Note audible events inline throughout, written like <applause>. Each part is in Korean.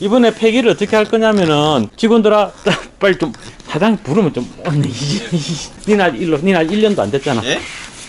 이번에 폐기를 어떻게 할 거냐면은 직원들아 <laughs> 빨리 좀 사장 부르면 좀 <laughs> 언니 니나 일로 니나 1년도 안 됐잖아. 예?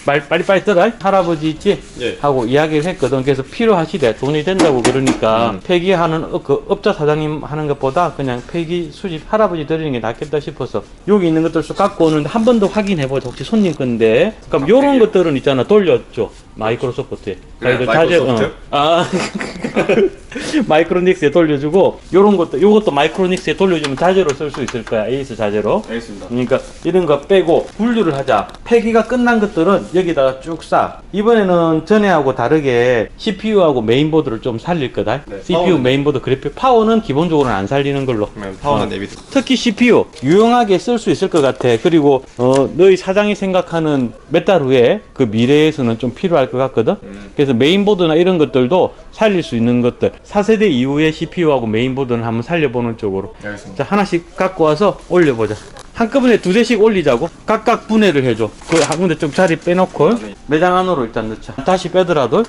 말 빨리 빨리 떠라 할아버지 있지? 예. 하고 이야기를 했거든. 그래서 필요하시대. 돈이 된다고 그러니까 음. 폐기하는 어, 그 업자 사장님 하는 것보다 그냥 폐기 수집 할아버지 드리는 게 낫겠다 싶어서 여기 있는 것들 쭉 갖고 오는데 한 번 더 확인해 보자. 혹시 손님 건데. 그럼 요런 것들은 있잖아. 돌렸죠 마이크로소프트에 그래, 자기들 마이크로소프트? 어. 아 <laughs> 마이크로닉스에 돌려주고 요런 것도 요것도 마이크로닉스에 돌려주면 자재로 쓸 수 있을 거야 에이스 자재로 알겠습니다. 그러니까 이런 거 빼고 분류를 하자. 폐기가 끝난 것들은 여기다가 쭉 싸. 이번에는 전에하고 다르게 CPU하고 메인보드를 좀 살릴 거다. 네, CPU, 파워는? 메인보드, 그래픽, 파워는 기본적으로는 안 살리는 걸로. 그러면 파워는 어. 내비드. 특히 CPU 유용하게 쓸 수 있을 것 같아. 그리고 어, 너희 사장이 생각하는 몇 달 후에 그 미래에서는 좀 필요할 것 같거든. 음. 그래서 메인보드나 이런 것들도 살릴 수 있는 것들. 4세대 이후의 CPU하고 메인보드는 한번 살려보는 쪽으로. 알겠습니다. 자 하나씩 갖고 와서 올려보자 한꺼번에 두 대씩 올리자고 각각 분해를 해줘 그한 군데 좀 자리 빼놓고 네. 매장 안으로 일단 넣자 다시 빼더라도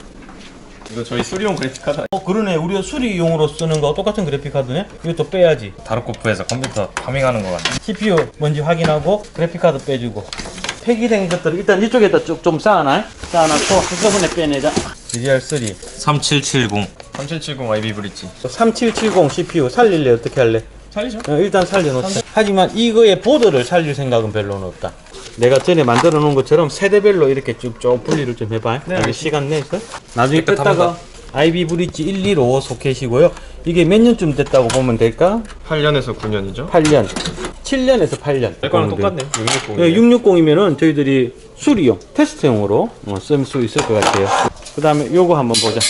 이거 저희 수리용 그래픽 카드. 어 그러네 우리가 수리용으로 쓰는 거 똑같은 그래픽카드네 이것도 빼야지 다루코프에서 컴퓨터 파밍하는 거 같네. CPU 뭔지 확인하고 그래픽카드 빼주고 폐기된 것들을 일단 이쪽에다 쭉 좀 쌓아놔 쌓아놨고 한꺼번에 빼내자 DDR3 3770. 3770 IB 브릿지. 3770 CPU 살릴래 어떻게 할래? 살리죠? 어, 일단 살려놓자. 하지만 이거의 보드를 살릴 생각은 별로는 없다. 내가 전에 만들어 놓은 것처럼 세대별로 이렇게 쭉쭉 분리를 좀 해봐. 네, 여기 시간 내서. 나중에 깨끗합니다. 뺐다가 IB 브릿지 1, 2, 5 소켓이고요. 이게 몇 년쯤 됐다고 보면 될까? 8년에서 9년이죠? 8년. 7년에서 8년. 내 거랑 똑같네. 660. 네, 660이면은 저희들이 수리용, 테스트용으로 어, 쓸수 있을 것 같아요. 그 다음에 요거 한번 보자.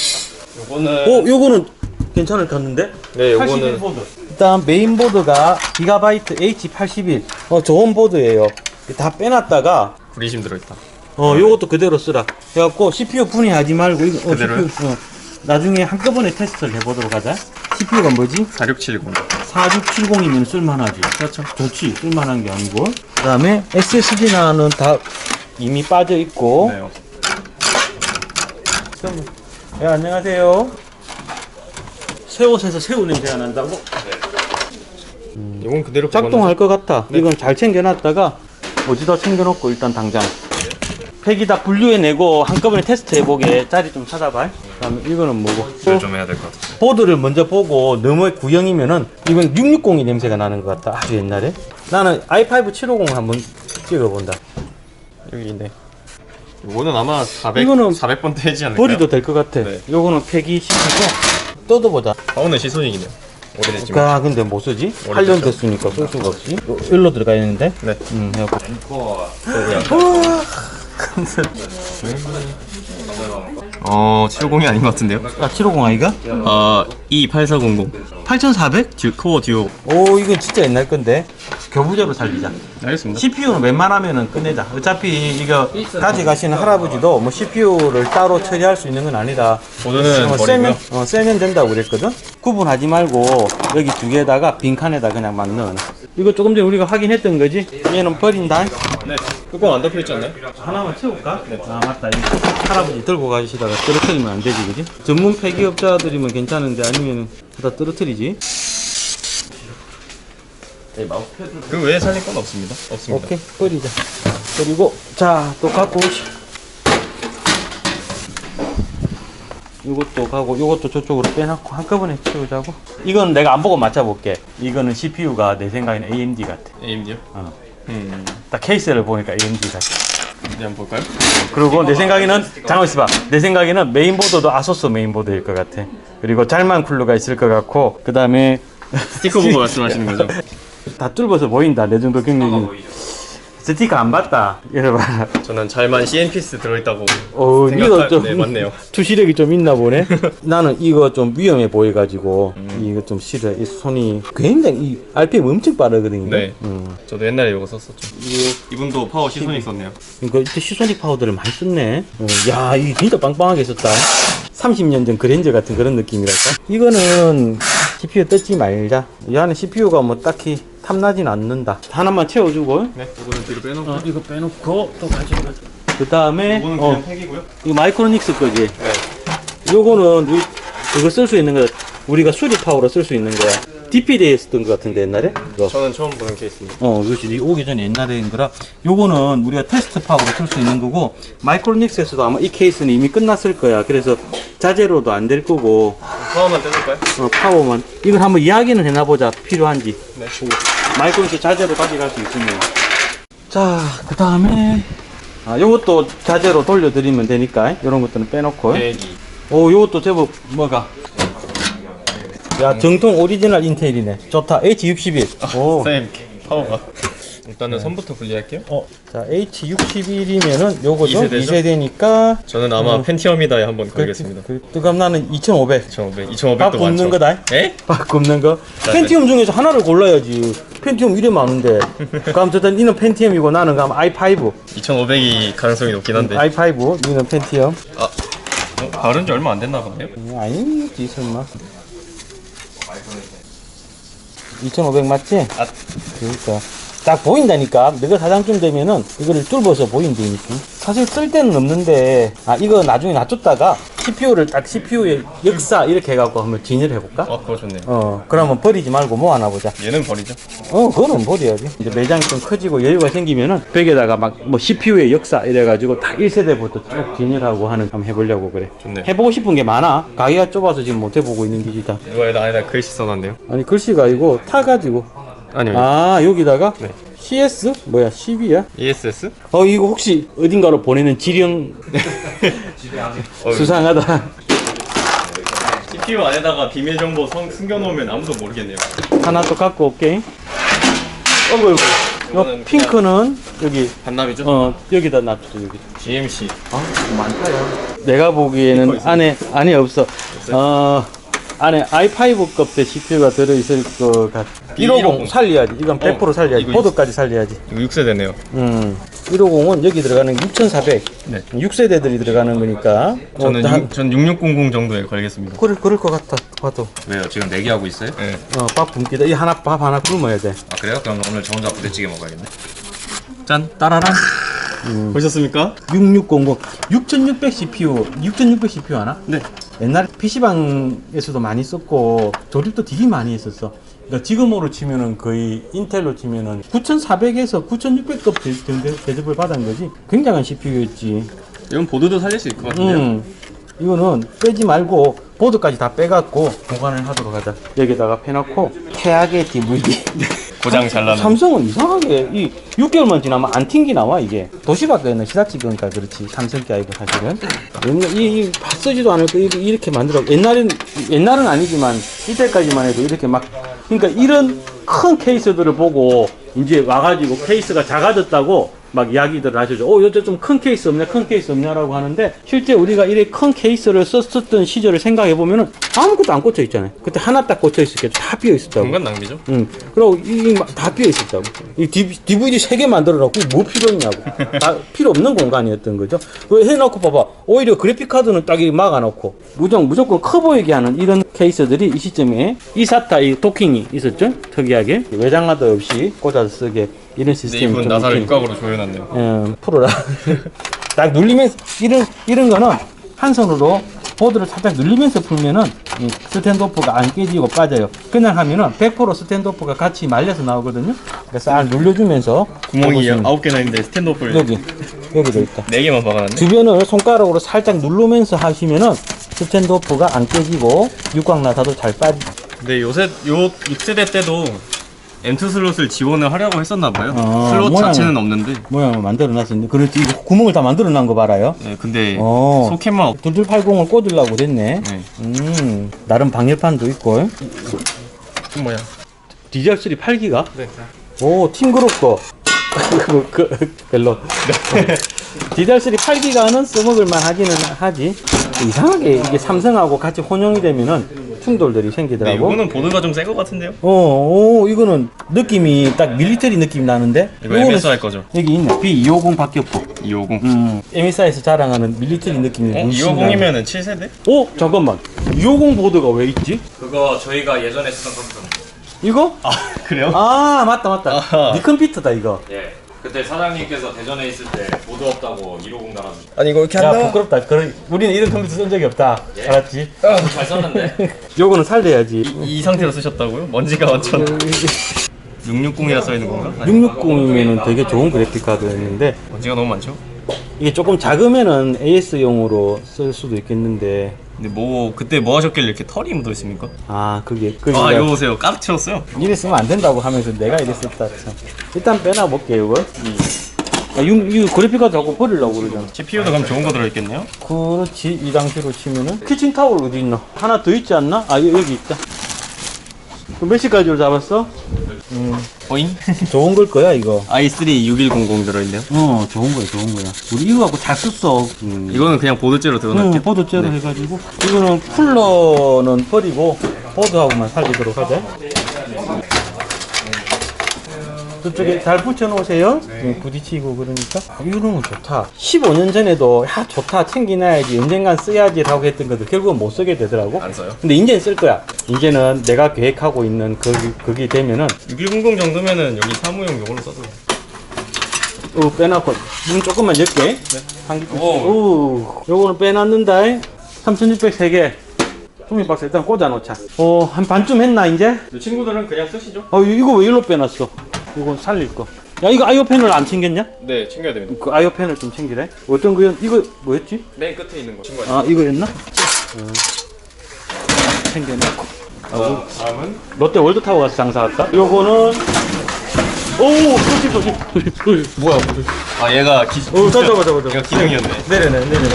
요거는 오, 요거는 괜찮을 것 같은데? 네, 81 요거는 보드. 일단 메인보드가 기가바이트 H81. 어, 좋은 보드예요. 다 빼놨다가 브리심 들어있다. 어, 요것도 그대로 쓰라. 해갖고 CPU 분해하지 말고 이거 어, 그대로요? CPU, 어, 나중에 한꺼번에 테스트를 해보도록 하자. CPU가 뭐지? 4670. 4670이면 쓸만하지. 그렇죠. 좋지. 쓸만한 게 아니고. 그 다음에 SSD는 다 이미 빠져 있고. 네. 네, 안녕하세요. 새 옷에서 새우 냄새가 난다고? 요건 그대로 작동할 것 같아. 네. 이건 잘 챙겨놨다가 어디다 챙겨놓고 일단 당장 팩이 다 분류해내고 한꺼번에 테스트해보게 자리 좀 찾아봐. 그다음에 이거는 뭐고? 좀 해야 될 것 같아요. 보드를 먼저 보고 너무 구형이면은 이건 660이 냄새가 나는 것 같다. 아주 옛날에. 나는 i5 750을 한번 찍어본다. 여기 있네. 요거는 아마 400, 이거는 400번 되지 않을까요? 버리도 될 것 같아. 네. 요거는 폐기 시키고 뜯어보자. 파워는 시소닉이네요. 오래됐지만. 아 근데 뭐 쓰지? 오래됐죠. 8년 됐으니까 쓸 수가 없지. 요- 일로 들어가 있는데. 네. 음, 해갖고. 어, 750이 아닌 것 같은데요? 아, 750 아이가? 어, E8400. 8400? 듀, 코어 듀오. 오, 이건 진짜 옛날 건데. 교부제로 살리자. 알겠습니다. CPU는 웬만하면은 끝내자. 어차피 이거 가져가시는 할아버지도 뭐 CPU를 따로 처리할 수 있는 건 아니다. 보드는 어, 버리고요. 세면, 어, 세면 된다고 그랬거든? 구분하지 말고 여기 두 개에다가 빈칸에다 그냥 막 넣어. 이거 조금 전에 우리가 확인했던 거지? 얘는 버린다. 네. 뚜껑 안 덮여 있지 않나요? 하나만 채울까? 아 맞다 이거 할아버지 들고 가시다가 떨어뜨리면 안 되지 그지? 전문 폐기업자들이면 괜찮은데 아니면 다 떨어뜨리지? 그 외에 살릴 건 없습니다. 없습니다. 오케이 버리자 그리고 자 또 갖고 오시 이것도 가고 이것도 저쪽으로 빼놓고 한꺼번에 채우자고 이건 내가 안 보고 맞춰볼게 이거는 CPU가 내 생각에는 AMD 같아 AMD요? 어. 음. 딱 케이스를 보니까 AMD 같아 이제 한번 볼까요? 그리고 내 생각에는 잠깐 있어봐 내 생각에는 메인보드도 아소스 메인보드일 것 같아 그리고 잘만 쿨러가 있을 것 같고 그 다음에 스티커 보고 말씀하시는 거죠? <laughs> 다 뚫어서 보인다 내 정도 경력이 스티커 안 봤다 이래봐 저는 잘만 CNPS 들어있다고 어 생각하- 이거 좀 네, 맞네요. <laughs> 투시력이 좀 있나 보네 <laughs> 나는 이거 좀 위험해 보여가지고 이거 좀 싫어 이 손이 굉장히 이 RPM 엄청 빠르거든요 네. 음. 저도 옛날에 이거 썼었죠. 이분도 파워 시소닉 썼네요. 이거 이때 시소닉 파우더를 많이 썼네. 어, 야, 이게 진짜 빵빵하게 썼다. 30년 전 그랜저 같은 그런 느낌이랄까? 이거는 CPU 뜯지 말자. 이 안에 CPU가 뭐 딱히 탐나진 않는다. 하나만 채워주고. 네. 이거는 뒤로 빼놓고. 어, 이거 빼놓고 또 가져가자. 그 다음에, 이거는 어, 그냥 팩이고요. 이거 마이크로닉스 거지? 네. 요거는 이- 이거 쓸 수 있는 거 우리가 수리 파워로 쓸 수 있는 거야. DPD에 썼던 것 같은데 옛날에? 이거. 저는 처음 보는 케이스입니다. 어, 그렇지. 이 오기 전에 옛날에인 거라. 요거는 우리가 테스트 파워로 쓸 수 있는 거고, 마이크로닉스에서도 아마 이 케이스는 이미 끝났을 거야. 그래서 자재로도 안 될 거고, 파워만 뜯을까요? 어, 파워만. 이걸 한번 이야기는 해놔보자. 필요한지. 네. 마이크로닉스 자재로 가져갈 수 있으면. 자, 그 다음에, 아, 요것도 자재로 돌려드리면 되니까, 이런 것들은 빼놓고. 배기. 오, 요것도 제법, 뭐가. 야, 정통 오리지널 인텔이네. 좋다. H61. 오. 쌤 파워가. 일단은 선부터 분리할게요. 어, 자, H61이면은 요거죠? 2세대죠? 2세대니까. 저는 아마 어. 펜티엄이다에 한번 걸겠습니다. 그, 뜨감 나는 2500. 2,500, 2,500도 밥 많죠. 굽는 거다. 에? 밥 굽는 거. 네. 펜티엄 중에서 하나를 골라야지. 펜티엄 이래 많은데. 그럼 어쨌든 이는 펜티엄이고 나는 그럼 i5. 2,500이 가능성이 높긴 한데. i5, 이는 펜티엄. 아, 어, 바른 지 얼마 안 됐나 보네요. 음, 아니지, 설마. 2500 맞지? 아, 그러니까 딱 보인다니까 너가 사장쯤 되면은 이거를 뚫어서 보인다니까 사실 쓸 데는 없는데 아 이거 나중에 놔뒀다가 CPU를 딱 CPU의 역사 이렇게 해갖고 한번 진열을 해볼까? 어, 그거 좋네요. 어 그러면 버리지 말고 모아놔 보자 얘는 버리죠. 어 그거는 버려야지 이제 매장이 좀 커지고 여유가 생기면은 벽에다가 막 뭐 CPU의 역사 이래가지고 다 1세대부터 쭉 진열하고 하는 한번 해보려고 그래 좋네. 해보고 싶은 게 많아 가게가 좁아서 지금 못 해보고 있는 기지 다 이거에다 안에다 글씨 써놨네요. 아니 글씨가 아니고 타가지고 아니요. 아 여기다가 네. CS 뭐야 12야? ESS? 어 이거 혹시 어딘가로 보내는 지령 <laughs> 어, 수상하다 CPU 안에다가 비밀 정보 성, 숨겨놓으면 아무도 모르겠네요. 하나 또 갖고 올게 어이구 어이구 요 이거는 핑크는 여기 반납이죠? 어 여기다 놔둬 여기 GMC. 아 많다요 내가 보기에는 안에 안에 없어 어 안에 i5급의 CPU가 들어있을 것 같아 150 150. 살려야지 이건 100% 어, 살려야지 이거 보드까지 살려야지 이거 6세대네요. 음 150은 여기 들어가는 6400 네. 6세대들이 들어가는 거니까 저는 어, 한- 육- 전 6600 정도에 걸겠습니다. 그럴, 그럴 것 같아 봐도 왜요? 지금 내기하고 있어요? 네. 어, 밥 굶기다. 이 하나, 밥 하나 굶어야 돼. 아 그래요? 그럼 오늘 저 혼자 부대찌개 먹어야겠네 짠. 따라란. 보셨습니까? 6600. 6600 CPU. 6600 CPU 하나? 네. 옛날 PC방에서도 많이 썼고, 조립도 되게 많이 했었어. 그러니까 지금으로 치면은 거의 인텔로 치면은 9400에서 9600급 정도 대접을 받은 거지. 굉장한 CPU였지. 이건 보드도 살릴 수 있을 것 같은데요. 음. 이거는 빼지 말고 보드까지 다 빼갖고 보관을 하도록 하자. 여기다가 빼놓고 최악의 DVD. 고장 잘 나는. 삼성은 이상하게 이 6개월만 지나면 안 튕기 나와 이게. 도시밖에는 시다 찍으니까 그렇지. 삼성 게 아니고 사실은. 옛날- 이, 이 쓰지도 않을 거 이렇게, 이렇게 만들어 옛날엔 옛날은 아니지만 이때까지만 해도 이렇게 막 그러니까 이런 큰 케이스들을 보고 이제 와가지고 케이스가 작아졌다고 막 이야기들을 하시죠. 어, 여자 좀큰 케이스 없냐, 큰 케이스 없냐라고 하는데 실제 우리가 이렇게 큰 케이스를 썼었던 시절을 생각해 보면은 아무것도 안 꽂혀 있잖아요. 그때 하나 딱 꽂혀 있을 게다 비어 있었다고. 공간 낭비죠. 응. 그리고 이다 비어 있었다고. 이 DVD 세 개 만들어놓고 뭐 필요 있냐고. 다 필요 없는 공간이었던 거죠. 그 해놓고 봐봐. 오히려 그래픽 카드는 딱 이렇게 막아놓고 무조건 무조건 커 보이게 하는 이런 케이스들이 이 시점에 이사타 이 도킹이 있었죠. 특이하게 외장하드 없이 꽂아서 쓰게 이런 근데 시스템이 이분 좀 나사를 있긴- 육각으로 조여놨네요. 예, 프로라. <laughs> 딱 눌리면서, 이런, 이런 거는 한 손으로 보드를 살짝 눌리면서 풀면은 이 스탠드오프가 안 깨지고 빠져요. 그냥 하면은 100% 스탠드오프가 같이 말려서 나오거든요. 그래서 싹 눌려주면서 구멍이 해보시면- 9개나 있는데 스탠드오프를 여기, 여기도 있다. 4개만 박아놨네. 주변을 손가락으로 살짝 누르면서 하시면은 스탠드오프가 안 깨지고 육각나사도 잘 빠지. 근데 요새 요 6세대 때도 M2 슬롯을 지원을 하려고 했었나봐요. 아, 슬롯 모양은- 자체는 없는데. 모양을 만들어 놨었는데. 그렇지. 이거 구멍을 다 만들어 놓은 거 봐라요. 네, 근데 어. 소켓만 없. 2280을 꽂으려고 그랬네. 네. 음, 나름 방열판도 있고. 뭐야? DDR3 8기가? 네. 오, 팅그룹 거. 그, 그, 별로. <laughs> DDR3 8기가는 써먹을만 하기는 하지. 이상하게 이게 삼성하고 같이 혼용이 되면은 충돌들이 네, 생기더라고. 이거는 보드가 좀새것 같은데요? 어, 오, 이거는 느낌이 딱 밀리터리 느낌 나는데? 이거 요거는 MSI 거죠? 여기 있네. B250 박격포. 250. 음, MSI에서 자랑하는 밀리터리 느낌이 어? 물씬 나네. 250이면은 7세대? 어? 잠깐만. 250 보드가 왜 있지? 그거 저희가 예전에 쓰던 컴퓨터 이거? 아, 그래요? 아, 맞다, 맞다. 아하. 니 컴퓨터다, 이거. 예 그때 사장님께서 대전에 있을 때 보드 없다고 150 달았는데 아니 이거 이렇게 야 부끄럽다. 그런 우리는 이런 컴퓨터 쓴 적이 없다. 알았지? 잘 썼는데 <laughs> 요거는 살려야지. 이 상태로 쓰셨다고요? 먼지가 완전 <laughs> 660이라 써 있는 건가? 아니, 660이면은 되게 좋은 그래픽 카드였는데 먼지가 너무 많죠? 이게 조금 작으면은 AS용으로 쓸 수도 있겠는데 근데 뭐 그때 뭐 하셨길래 이렇게 털이 묻어 있습니까? 아 그게 그게 아 이거 보세요 까르 채웠어요 이래 쓰면 안 된다고 하면서 내가 이랬었다 참. 일단 빼놔 볼게요 이걸. 아, 이, 이 그래픽 카드 자꾸 버리려고 그러잖아. CPU도 그럼 좋은 거 들어있겠네요? 그렇지 이 당시로 치면은 키친타월 어디 있나? 하나 더 있지 않나? 아 여- 여기 있다. 그몇 시까지로 잡았어? 어잉? <laughs> 좋은 걸 거야 이거. i3 6100 들어있네요 어 좋은 거야 좋은 거야. 우리 이거 갖고 잘 썼어. 음. 이거는 그냥 보드째로 응, 들어놨죠? 보드째로 해가지고 이거는 쿨러는 버리고 보드하고만 살리도록 하자. 저쪽에 잘 붙여놓으세요. 응, 부딪히고 그러니까 아, 이런 건 좋다. 15년 전에도 야 좋다 챙기놔야지 언젠간 써야지 라고 했던 것도 결국은 못 쓰게 되더라고. 안 써요? 근데 이제는 쓸 거야. 이제는 내가 계획하고 있는 거기 거기 되면은 6100 정도면은 여기 사무용 요걸로 써도 어, 빼놨고 문 조금만 열게. 한 개. 오. 오, 요거는 빼놨는다. 3600 3개. 종이 박스 일단 꽂아놓자. 어, 한 반쯤 했나 이제? 이 친구들은 그냥 쓰시죠? 어, 이거 왜 일로 빼놨어? 이거 살릴 거. 야, 이거 아이오펜을 안 챙겼냐? 네 챙겨야 됩니다 그 아이오펜을 좀 챙기래. 어떤 거였? 이거 뭐였지? 맨 끝에 있는 거 친구가 아, 이거였나? 어. 챙겨놓고. 어, 다음은 롯데 월드타워 가서 장사할까? 요거는 오, 조심 조심 조심 조심. 뭐야? 아 얘가 기... 어, 잡아 잡아 잡아. 얘가 기능이었네 내려내 내려내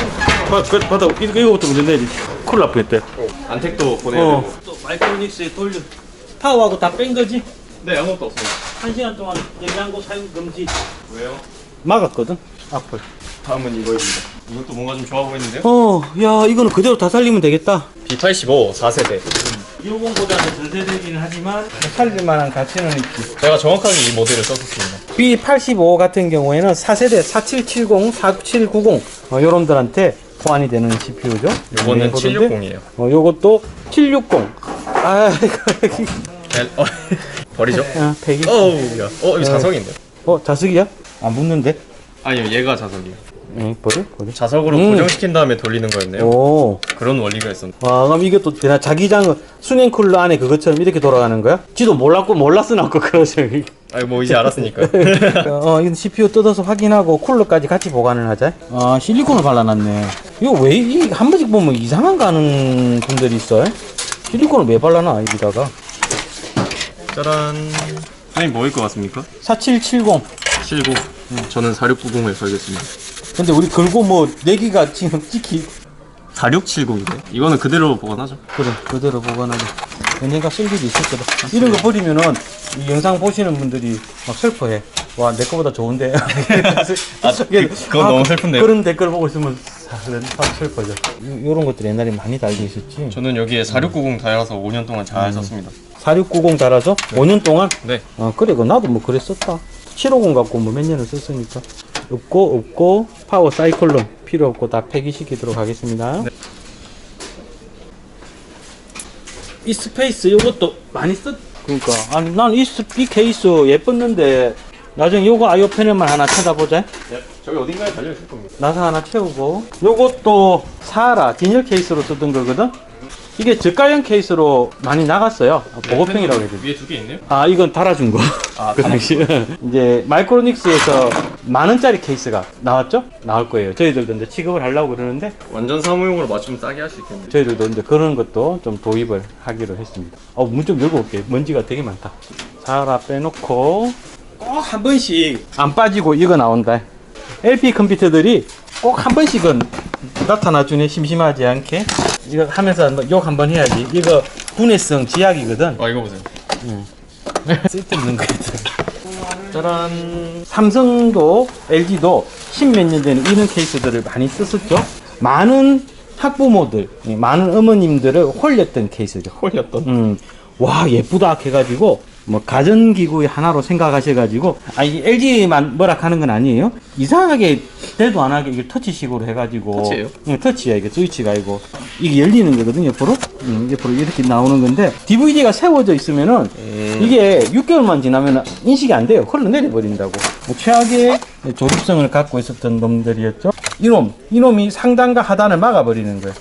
바, 바, 바다 이거, 이거부터 먼저 내리 콜 나쁘겠대 안택도 보내야 어. 되고 또 마이크로닉스에 돌려 파워하고 다 뺀 거지? 네 아무것도 없습니다. 한 시간 동안 냉장고 사용 금지. 왜요? 막았거든 앞을 다음은 이거입니다. 이것도 뭔가 좀 좋아 보이는데요? 어야 이거는 그대로 다 살리면 되겠다. B85 4세대. 150보다는 전세대기는 하지만 살릴 만한 가치는 있지. 제가 정확하게 이 모델을 썼었습니다. B85 같은 경우에는 4세대 4770, 4790 어, 요놈들한테 호환이 되는 CPU죠? 이거는 760이에요. 어, 요것도 760 아 이거. 어, 버리죠? 아, 폐기 어우 야. 어 이거 자석인데 어 자석이야? 안 붙는데? 아니요 얘가 자석이에요 응 버려 버려 자석으로 음. 고정시킨 다음에 돌리는 거였네요 오 그런 원리가 있었는데 와, 그럼 이게 또 되나? 자기장은 수냉 쿨러 안에 그것처럼 이렇게 돌아가는 거야? 지도 몰랐고 몰랐으나고 그러죠. 아니 뭐 이제 알았으니까 <laughs> 어, 이건 CPU 뜯어서 확인하고 쿨러까지 같이 보관을 하자. 아, 실리콘을 발라놨네. 이거 왜, 이, 한 번씩 보면 이상한 거 하는 분들이 있어. 실리콘을 왜 발라놔, 여기다가? 짜란 선생님 뭐일 것 같습니까? 4770. 79 저는 4690을 걸겠습니다 근데 우리 걸고 뭐, 내기가 지금 찍히. 4670이네 이거는 그대로 보관하죠 그래, 그대로 보관하자. 언젠가 쓸 일이 있을 거다. 이런 거 버리면은, 이 영상 보시는 분들이 막 슬퍼해. 와, 내 거보다 좋은데. <laughs> 아, 그- 그건 너무 슬픈데요? 그런 댓글 보고 있으면 확 슬퍼져. 요- 요런 것들 옛날에 많이 달려 있었지. 저는 여기에 4690 달아서 5년 동안 잘 썼습니다 4690 달아서 5년 동안? 네 아, 그래, 그 나도 뭐 그랬었다. 750 갖고 뭐 몇 년을 썼으니까. 없고, 없고, 파워 사이클론 필요 없고 다 폐기시키도록 하겠습니다. 이 스페이스 요것도 많이 썼, 그러니까. 아니, 난이 이 케이스 예뻤는데, 나중에 요거 아이오펜에만 하나 찾아보자. 저기 어딘가에 달려있을 겁니다 나사 하나 채우고 요것도 사라 진열 케이스로 쓰던 거거든 이게 저가형 케이스로 많이 나갔어요 보급형이라고 해야 되지 위에 두 개 있네요? 아 이건 달아준 거. 아, 그 당시 <laughs> 이제 마이크로닉스에서 만 원짜리 케이스가 나왔죠? 나올 거예요. 저희들도 이제 취급을 하려고 그러는데 완전 사무용으로 맞추면 싸게 할 수 있겠네요 저희들도 이제 그런 것도 좀 도입을 하기로 했습니다. 어, 문 좀 열고 올게. 먼지가 되게 많다. 자라 빼놓고 꼭 한 번씩 안 빠지고 이거 나온다. LP 컴퓨터들이 꼭 한 번씩은 나타나주네 심심하지 않게 이거 하면서 한번 욕 한번 해야지. 이거 분해성 지약이거든. 아 이거 보세요 쓸데없는 거였어. 짜란. 삼성도 LG도 십 몇 년 전에 이런 케이스들을 많이 썼었죠. 많은 학부모들, 많은 어머님들을 홀렸던 케이스죠. 홀렸던 음, 와 예쁘다 해가지고 뭐 가전기구의 하나로 생각하셔가지고 아 이 LG만 뭐라 하는 건 아니에요. 이상하게 대도 안 하게 이게 터치식으로 해가지고. 터치예요? 응, 터치야 이게 스위치가 이고. 이게 열리는 거거든요 옆으로. 음, 옆으로 이렇게 나오는 건데 DVD가 세워져 있으면은 이게 6개월만 지나면 인식이 안 돼요. 흘러내려 버린다고. 뭐 최악의 조립성을 갖고 있었던 놈들이었죠. 이놈 이놈이 상단과 하단을 막아버리는 거예요.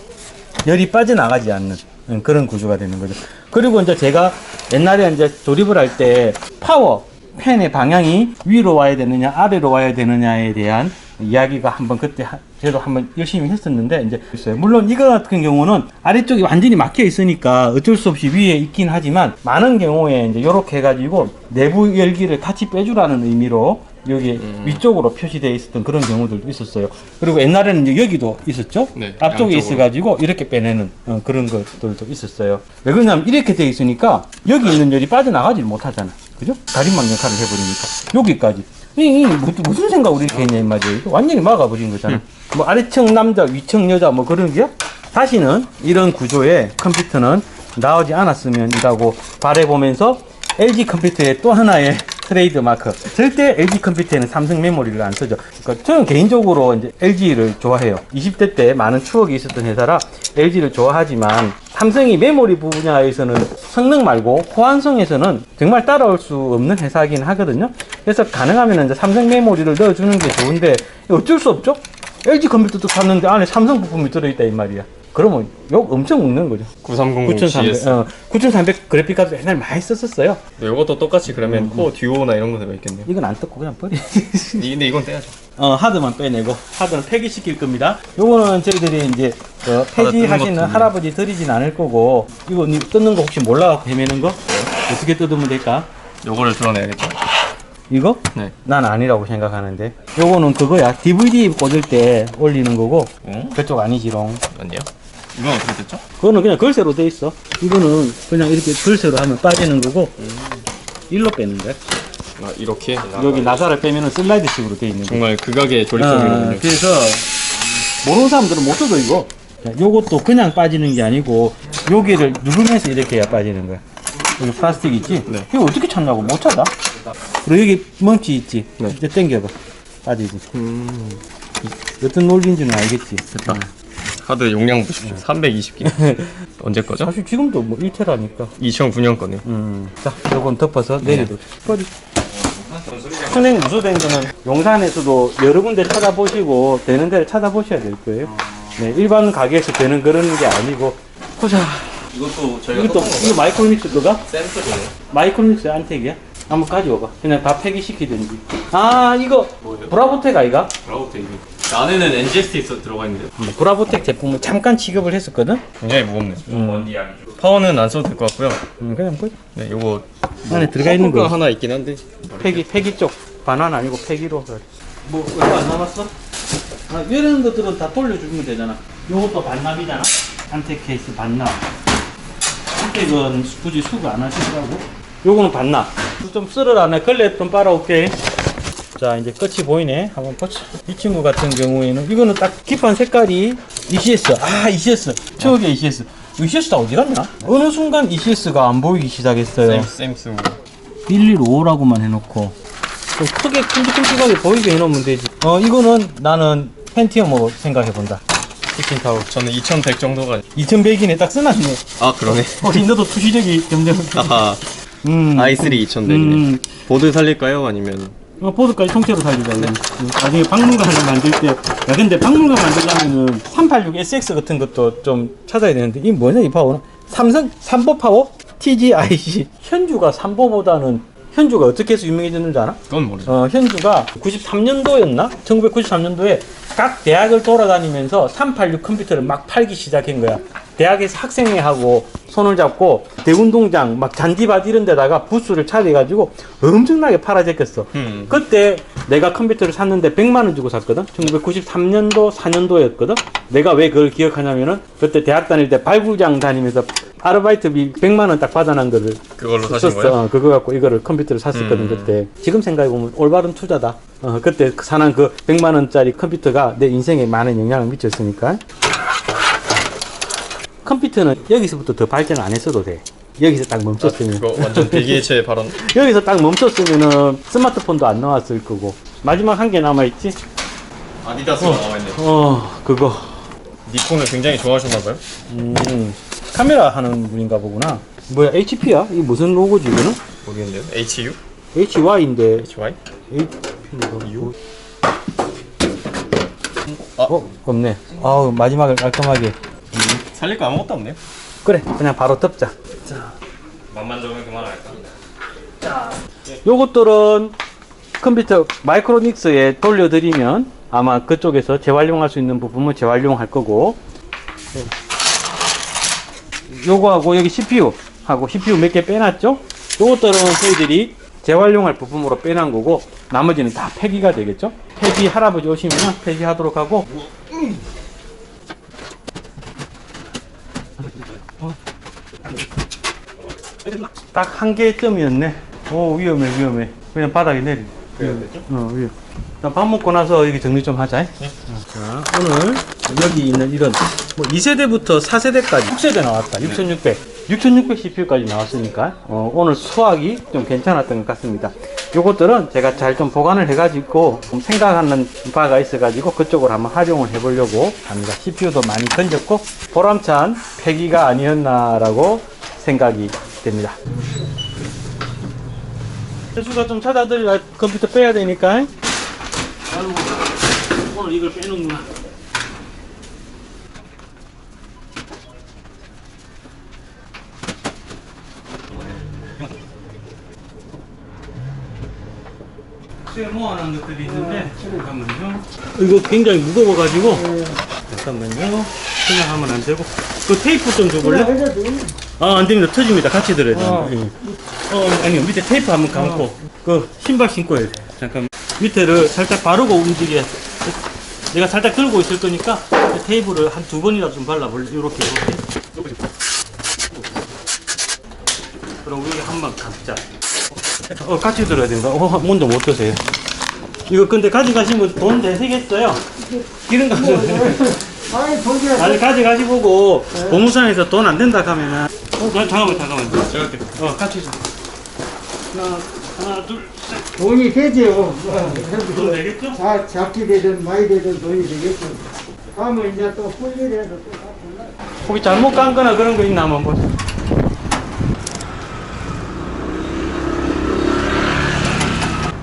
열이 빠져나가지 않는. 음, 그런 구조가 되는 거죠. 그리고 이제 제가 옛날에 이제 조립을 할 때 파워 팬의 방향이 위로 와야 되느냐 아래로 와야 되느냐에 대한 이야기가 한번 그때 하- 저도 한번 열심히 했었는데 이제 있어요. 물론 이거 같은 경우는 아래쪽이 완전히 막혀 있으니까 어쩔 수 없이 위에 있긴 하지만 많은 경우에 이제 이렇게 해가지고 내부 열기를 같이 빼주라는 의미로 여기 위쪽으로 표시되어 있었던 그런 경우들도 있었어요. 그리고 옛날에는 이제 여기도 있었죠. 네, 앞쪽에 양쪽으로. 있어가지고 이렇게 빼내는 어, 그런 것들도 있었어요. 왜 그러냐면 이렇게 돼 있으니까 여기 있는 열이 빠져나가지 못하잖아. 그죠? 다림막 역할을 해버리니까 여기까지. 이, 이 뭐- 무슨 생각으로 이렇게 했냐 이 말이에요. 완전히 막아버린 거잖아. 뭐 아래층 남자, 위층 여자 뭐 그런 게요. 다시는 이런 구조의 컴퓨터는 나오지 않았으면 이라고 바라보면서 LG 컴퓨터의 또 하나의 트레이드 마크. 절대 LG 컴퓨터에는 삼성 메모리를 안 쓰죠. 그러니까 저는 개인적으로 이제 LG를 좋아해요. 20대 때 많은 추억이 있었던 회사라 LG를 좋아하지만 삼성이 메모리 분야에서는 성능 말고 호환성에서는 정말 따라올 수 없는 회사이긴 하거든요. 그래서 가능하면 이제 삼성 메모리를 넣어주는 게 좋은데 어쩔 수 없죠. LG 컴퓨터도 샀는데 안에 삼성 부품이 들어있다 이 말이야. 그러면 욕 엄청 먹는 거죠. 9300 9300, GS. 어, 9300 그래픽 카드 옛날 많이 썼었어요. 이것도 똑같이 그러면 코어 듀오나 이런 거 들어있겠네요. 이건 안 뜯고 그냥 버리. <laughs> 이- 근데 이건 떼야죠. 어, 하드만 빼내고 하드는 폐기시킬 겁니다. 요거는 저희들이 이제 어, 뜯는 폐지하시는 것도 할아버지 드리진 않을 거고 이거 니 뜯는 거 혹시 몰라갖고 헤매는 거 어떻게 뜯으면 될까? 요거를 드러내야겠죠. 이거? 네. 난 아니라고 생각하는데 요거는 그거야 DVD 꽂을 때 올리는 거고 어? 그쪽 아니지롱 아니요. 이건 어떻게 됐죠? 그거는 그냥 걸쇠로 돼 있어 이거는 그냥 이렇게 걸쇠로 하면 빠지는 거고 일로 빼는 거야 아, 이렇게 여기 나사를 빼면은 슬라이드식으로 돼 있는 거야 정말 극악의 아, 조립성이군요. 그래서 모르는 사람들은 못 써도 이거. 자, 요것도 그냥 빠지는 게 아니고 여기를 누르면서 이렇게 해야 빠지는 거야. 여기 플라스틱 있지? 네. 이거 어떻게 찾냐고 못 찾아. 그리고 여기 멈치 있지? 네. 이제 당겨봐. 빠지지. 음, 어떤 논리인지는 알겠지? 됐다. 카드 용량 보십시오. 320GB. <laughs> 언제 거죠? 사실 지금도 뭐 1테라니까. 2009년 거네요. 음. 자, 요건 덮어서 내려도. 버리. 선행 무소된 거는 용산에서도 여러 군데 찾아보시고 되는 데를 찾아보셔야 될 거예요. 네, 일반 가게에서 되는 그런 게 아니고. 보자. 이것도 저희가 이것도 이거 마이크로믹스 거가? 샘플이에요. 마이크로믹스 안택이야? 한번 가져와봐. 그냥 다 폐기시키든지. 아 이거 브라보텍 아이가? 브라우트 이게. 안에는 NGST 있어 들어가 있는데 음, 브라보텍 제품을 잠깐 취급을 했었거든. 굉장히 무겁네요. 음, 파워는 안 써도 될 것 같고요. 음, 그냥 보자. 네, 요거 안에 들어가 있는 거. 하나 있긴 한데 폐기 폐기 쪽 반환 아니고 폐기로. 뭐 얼마 안 남았어? 아, 이런 것들은 다 돌려주면 되잖아. 요것도 반납이잖아. 안텍 케이스 반납. 안텍은 굳이 수거 안 하시더라고. 요거는 반납. 좀 쓸어라네. 걸레 좀 빨아올게. 자 이제 끝이 보이네. 한번 보자. 이 친구 같은 경우에는 이거는 딱 깁한 색깔이 ECS 아 ECS 추억의 ECS ECS 다 어디 갔냐 어느 순간 ECS가 안 보이기 시작했어요. 샘, 샘스 115라고만 해놓고. 좀 크게 큼직큼직하게 보이게 해놓으면 되지. 어 이거는 나는 펜티엄으로 생각해본다. 키친타워. 저는 2100 정도가 2100이네. 딱 써놨네. 아 그러네. 어 너도 투시적이 점점 아하. 음. i3 2100이네. 음. 보드 살릴까요? 아니면 어, 보드까지 통째로 살리자. 이거. 나중에 박물관을 만들 때, 야, 근데 박물관 만들려면은 386 SX 같은 것도 좀 찾아야 되는데, 이 뭐냐, 이 파워는? 삼성, 삼보 파워? TGIC. 현주가 삼보보다는, 현주가 어떻게 해서 유명해졌는지 알아? 그건 모르죠 어, 현주가 93년도였나? 1993년도에 각 대학을 돌아다니면서 386 컴퓨터를 막 팔기 시작한 거야. 대학에서 학생회하고 손을 잡고 대운동장 막 잔디밭 이런 데다가 부스를 차려가지고 엄청나게 팔아 제꼈어. 음. 그때 내가 컴퓨터를 샀는데 100만 원 주고 샀거든. 1993년도 4년도였거든. 내가 왜 그걸 기억하냐면은 그때 대학 다닐 때 발굴장 다니면서 아르바이트비 100만 원 딱 받아난 거를 그걸로 사신. 거예요? 어, 그거 갖고 이거를 컴퓨터를 샀었거든 음. 그때. 지금 생각해 보면 올바른 투자다. 어, 그때 그 사는 그 100만 원짜리 컴퓨터가 내 인생에 많은 영향을 미쳤으니까. 컴퓨터는 여기서부터 더 발전 안 했어도 돼. 여기서 딱 멈췄으면 이거 완전 대기의체 발언. <laughs> 여기서 딱 멈췄으면은 스마트폰도 안 나왔을 거고 마지막 한 개 남아있지? 아디다스가 나와있네요. 어 그거 니콘을 굉장히 좋아하셨나봐요. 음, 카메라 하는 분인가 보구나 뭐야 HP야? 이 무슨 로고지 이거는? 모르겠는데요. HU? HY인데 HY? HP인가? 아. 어? 없네 아우 마지막을 깔끔하게 살릴 거 아무것도 없네요. 그래 그냥 바로 덮자 맛만 적으면 그만할까? 요것들은 컴퓨터 마이크로닉스에 돌려드리면 아마 그쪽에서 재활용할 수 있는 부분은 재활용할 거고 요거하고 여기 CPU 하고 CPU 몇 개 빼놨죠? 요것들은 저희들이 재활용할 부품으로 빼놓은 거고 나머지는 다 폐기가 되겠죠? 폐기 할아버지 오시면 폐기하도록 하고 딱 한 개점이었네. 오 위험해 위험해. 그냥 바닥에 내리. 그래야겠죠? 어 위험. 자, 밥 먹고 나서 여기 정리 좀 하자. 자 오늘 여기 있는 이런 뭐 2세대부터 4세대까지 6세대 나왔다. 6600. 6600 CPU까지 나왔으니까 어, 오늘 수학이 좀 괜찮았던 것 같습니다. 요것들은 제가 잘 좀 보관을 해가지고 좀 생각하는 바가 있어가지고 그쪽으로 한번 활용을 해보려고 합니다. CPU도 많이 던졌고 보람찬 폐기가 아니었나라고 생각이 됩니다. 수가 좀 찾아드리라 컴퓨터 빼야 되니까. 아이고, 오늘 이걸 빼는구나. 쇠 모아놓은 것들이 있는데 잠깐만요. 이거 굉장히 무거워가지고 잠깐만요. 그냥 하면 안 되고 그 테이프 좀 줘볼래? 아, 안 됩니다. 터집니다. 같이 들어야 돼요. 예. 어, 아니요. 밑에 테이프 한번 감고, 그, 신발 신고 해야 돼. 잠깐. 밑에를 살짝 바르고 움직여. 내가 살짝 들고 있을 거니까, 그 테이프를 한 두 번이라도 좀 발라볼래? 요렇게, 요렇게. 그럼 여기 한번 감자. 어, 같이 들어야 된다. 어, 문도 못 드세요. 이거 근데 가져가시면 돈 되시겠어요? 기름 가서. 아이, 거기에 아니 가져가시 보고 보무선에서 돈 안 된다 하면은 어, 자, 잠깐만 잠깐만 제가 할게 어 같이 좀 하나 하나 둘셋돈 돈이 되죠. 되겠죠? 자, 작게 되든 많이 되든 돈이 되겠죠. 다음에 이제 또 풀일해도 또 갚을라. 혹시 잘못 간 거나 그런 거 있나 한번 보세요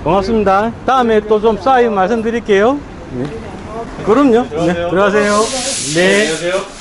고맙습니다 다음에 또 좀 쌓이면 말씀드릴게요 네. 그럼요 네, 들어가세요 네. 안녕하세요.